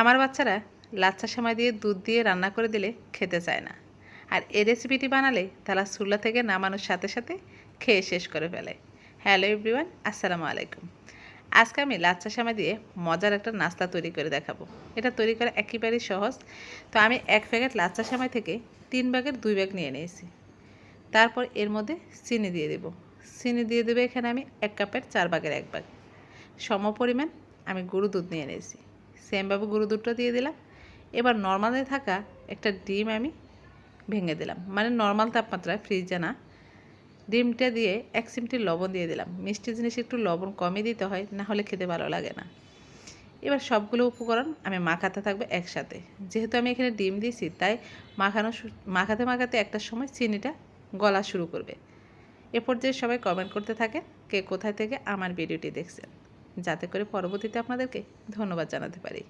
আমার বাচ্চারা লাচ্চা সেমাই দিয়ে দুধ দিয়ে রান্না করে দিলে খেতে চায় না। আর এই রেসিপিটি বানালে তারা চুলা থেকে নামানোর সাথে সাথে খেয়ে শেষ করে ফেলে। হ্যালো এভরিওয়ান, আসসালামু আলাইকুম। আজকে আমি লাচ্চা সেমাই দিয়ে মজার একটা নাস্তা তৈরি করে দেখাবো। এটা তৈরি করা একেবারেই সহজ। তো আমি এক প্যাকেট লাচ্চা সেমাই থেকে তিন ব্যাগের দুই ব্যাগ নিয়ে নিয়েছি। তারপর এর মধ্যে চিনি দিয়ে দেব। চিনি দিয়ে দেবে এখানে আমি এক কাপের চার ভাগের এক ভাগ সম পরিমাণ আমি গরু দুধ নিয়ে নিয়েছি। সেমভাবে গরু দুধটা দিয়ে দিলাম। এবার নর্মালে থাকা একটা ডিম আমি ভেঙে দিলাম। মানে নর্মাল তাপমাত্রায় ফ্রিজে না। ডিমটা দিয়ে এক চিমটি লবণ দিয়ে দিলাম। মিষ্টি জিনিস একটু লবণ কমই দিতে হয়, না হলে খেতে ভালো লাগে না। এবার সবগুলো উপকরণ আমি মাখাতে থাকবে একসাথে। যেহেতু আমি এখানে ডিম দিয়েছি, তাই মাখানো মাখাতে মাখাতে একটা সময় চিনিটা গলা শুরু করবে। এ পর্যায়ে সবাই কমেন্ট করতে থাকে কে কোথায় থেকে আমার ভিডিওটি দেখছেন। যাতে করে পরবর্তীতে আপনাদেরকে ধন্যবাদ জানাতে পারি।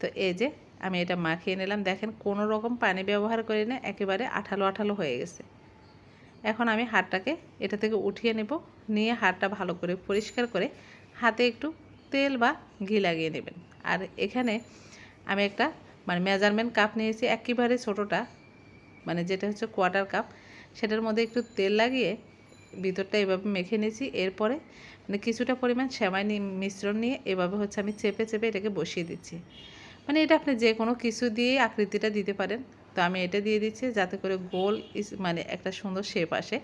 তো এই যে আমি এটা মাখিয়ে নিলাম, দেখেন কোনো রকম পানি ব্যবহার করি না, একেবারে আঠালো আঠালো হয়ে গেছে। এখন আমি হাড়টাকে এটা থেকে উঠিয়ে নেব, নিয়ে হাড়টা ভালো করে পরিষ্কার করে হাতে একটু তেল বা ঘি লাগিয়ে নেবেন। আর এখানে আমি একটা মানে মেজারমেন্ট কাপ নিয়েছি, একেবারে ছোটোটা মানে যেটা হচ্ছে কোয়ার্টার কাপ সেটার মধ্যে একটু তেল লাগিয়ে ভিতরটা এভাবে মেখে নিয়েছি। এরপরে মানে কিছুটা পরিমাণ সেমাই নি- মিশ্রণ নিয়ে এভাবে হচ্ছে আমি চেপে চেপে এটাকে বসিয়ে দিচ্ছি। মানে এটা আপনি যে কোনো কিছু দিয়ে আকৃতিটা দিতে পারেন। তো আমি এটা দিয়ে দিচ্ছি যাতে করে গোল মানে একটা সুন্দর শেপ আসে।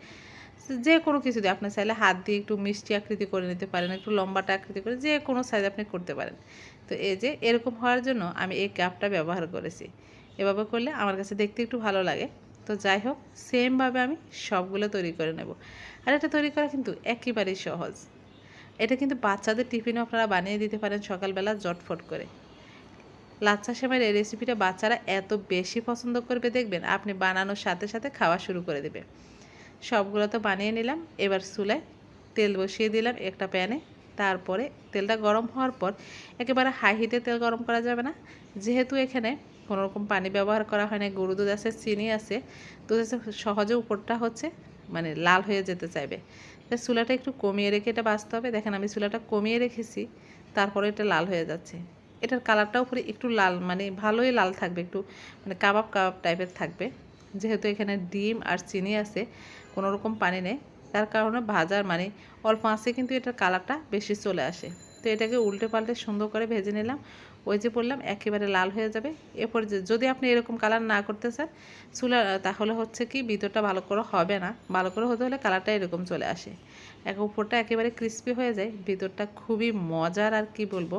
যে কোনো কিছু দিয়ে আপনি চাইলে হাত দিয়ে একটু মিষ্টি আকৃতি করে নিতে পারেন, একটু লম্বাটা আকৃতি করে যে কোনো সাইজ আপনি করতে পারেন। তো এই যে এরকম হওয়ার জন্য আমি এই ক্যাপটা ব্যবহার করেছি। এভাবে করলে আমার কাছে দেখতে একটু ভালো লাগে। তো যাই হোক সেমভাবে আমি সবগুলো তৈরি করে নেব। আর এটা তৈরি করা কিন্তু একেবারেই সহজ। এটা কিন্তু বাচ্চাদের টিফিনও আপনারা বানিয়ে দিতে পারেন সকালবেলা জটফট করে। লাচ্চা সেমাইয়ের এই রেসিপিটা বাচ্চারা এত বেশি পছন্দ করবে, দেখবেন আপনি বানানোর সাথে সাথে খাওয়া শুরু করে দেবে। সবগুলো তো বানিয়ে নিলাম, এবার চুলায় তেল বসিয়ে দিলাম একটা প্যানে। তারপরে তেলটা গরম হওয়ার পর একেবারে হাই হিটে তেল গরম করা যাবে না। যেহেতু এখানে কোনো রকম পানি ব্যবহার করা হয় না, গরু দুধ আছে, চিনি আছে। দুধ আছে, সহজে উপরটা হচ্ছে মানে লাল হয়ে যেতে চাইবে। তো চুলাটা একটু কমিয়ে রেখে এটা বাঁচতে হবে। দেখেন আমি চুলাটা কমিয়ে রেখেছি, তারপরে এটা লাল হয়ে যাচ্ছে। এটার কালারটাও উপরে একটু লাল মানে ভালোই লাল থাকবে, একটু মানে কাবাব কাবাব টাইপের থাকবে। যেহেতু এখানে ডিম আর চিনি আছে কোনো রকম পানি নেই। তার কারণে ভাজার মানে অল্প আঁচে কিন্তু এটার কালারটা বেশি চলে আসে। তো এটাকে উল্টে পাল্টে সুন্দর করে ভেজে নিলাম। ওই যে বললাম, একেবারে লাল হয়ে যাবে। এরপর যদি আপনি এরকম কালার না করতে চান, চুলা, তাহলে হচ্ছে কি, ভিতরটা ভালো করে হবে না। ভালো করে হতে হলে কালারটা এরকম চলে আসে। এক উপরটা একেবারে ক্রিস্পি হয়ে যায়, ভিতরটা খুবই মজার আর কি বলব।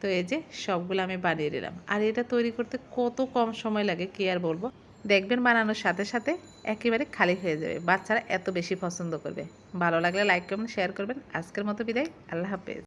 তো এই যে, সবগুলো আমি বানিয়ে নিলাম। আর এটা তৈরি করতে কত কম সময় লাগে, কি আর বলব? দেখবেন বানানোর সাথে সাথে একেবারে খালি হয়ে যাবে। বাচ্চারা এত বেশি পছন্দ করবে। ভালো লাগলে লাইক কমেন্ট শেয়ার করবেন। আজকের মতো বিদায়। আল্লাহ হাফেজ।